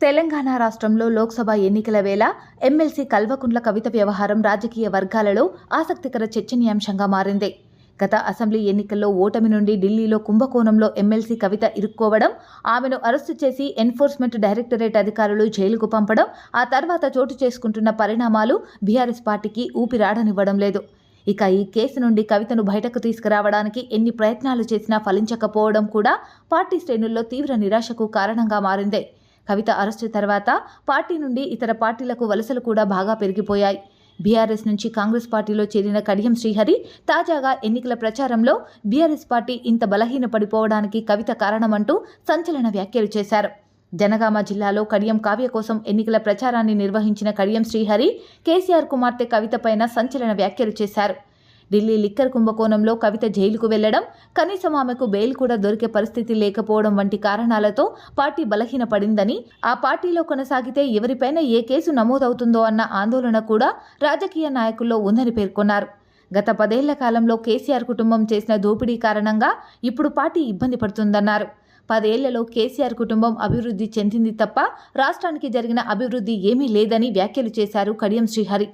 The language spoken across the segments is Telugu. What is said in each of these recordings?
తెలంగాణ రాష్ట్రంలో లోక్సభ ఎన్నికల వేళ ఎమ్మెల్సీ కల్వకుంట్ల కవిత వ్యవహారం రాజకీయ వర్గాలలో ఆసక్తికర చర్చనీయాంశంగా మారింది. గత అసెంబ్లీ ఎన్నికల్లో ఓటమి నుండి ఢిల్లీలో కుంభకోణంలో ఎమ్మెల్సీ కవిత ఇరుక్కోవడం ఆమెను అరెస్టు చేసి ఎన్ఫోర్స్మెంట్ డైరెక్టరేట్ అధికారులు జైలుకు పంపడం ఆ తర్వాత చోటు చేసుకుంటున్న పరిణామాలు బీఆర్ఎస్ పార్టీకి ఊపిరాడనివ్వడం లేదు. ఇక ఈ కేసు నుండి కవితను బయటకు తీసుకురావడానికి ఎన్ని ప్రయత్నాలు చేసినా ఫలించకపోవడం కూడా పార్టీ శ్రేణుల్లో తీవ్ర నిరాశకు కారణంగా మారింది. కవిత అరెస్టు తర్వాత పార్టీ నుండి ఇతర పార్టీలకు వలసలు కూడా బాగా పెరిగిపోయాయి. బీఆర్ఎస్ నుంచి కాంగ్రెస్ పార్టీలో చేరిన కడియం శ్రీహరి తాజాగా ఎన్నికల ప్రచారంలో బీఆర్ఎస్ పార్టీ ఇంత బలహీనపడిపోవడానికి కవిత కారణమంటూ సంచలన వ్యాఖ్యలు చేశారు. జనగామ జిల్లాలో కడియం కావ్య కోసం ఎన్నికల ప్రచారాన్ని నిర్వహించిన కడియం శ్రీహరి కేసీఆర్ కుమార్తె కవితపైన సంచలన వ్యాఖ్యలు చేశారు. ఢిల్లీ లిక్కర్ కుంభకోణంలో కవిత జైలుకు వెళ్ళడం కనీసం ఆమెకు బెయిల్ కూడా దొరికే పరిస్థితి లేకపోవడం వంటి కారణాలతో పార్టీ బలహీనపడిందని ఆ పార్టీలో కొనసాగితే ఎవరిపైన ఏ కేసు నమోదవుతుందో అన్న ఆందోళన కూడా రాజకీయ నాయకుల్లో ఉందని పేర్కొన్నారు. గత పదేళ్ళ కాలంలో కేసీఆర్ కుటుంబం చేసిన దోపిడీ కారణంగా ఇప్పుడు పార్టీ ఇబ్బంది పడుతుందన్నారు. పదేళ్ళలో కేసీఆర్ కుటుంబం అభివృద్ధి చెందింది తప్ప రాష్ట్రానికి జరిగిన అభివృద్ధి ఏమీ లేదని వ్యాఖ్యలు చేశారు కడియం శ్రీహరి.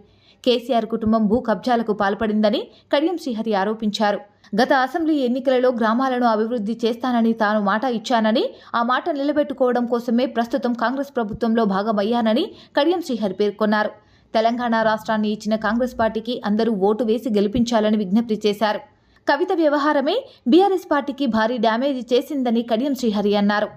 కేసీఆర్ కుటుంబం భూ కబ్జాలకు పాల్పడిందని కడియం శ్రీహరి ఆరోపించారు. గత అసెంబ్లీ ఎన్నికలలో గ్రామాలను అభివృద్ధి చేస్తానని తాను మాట ఇచ్చానని ఆ మాట నిలబెట్టుకోవడం కోసమే ప్రస్తుతం కాంగ్రెస్ ప్రభుత్వంలో భాగమయ్యానని కడియం శ్రీహరి పేర్కొన్నారు. తెలంగాణ రాష్ట్రాన్ని ఇచ్చిన కాంగ్రెస్ పార్టీకి అందరూ ఓటు వేసి గెలిపించాలని విజ్ఞప్తి చేశారు. కవిత వ్యవహారమే బీఆర్ఎస్ పార్టీకి భారీ డ్యామేజ్ చేసిందని కడియం శ్రీహరి అన్నారు.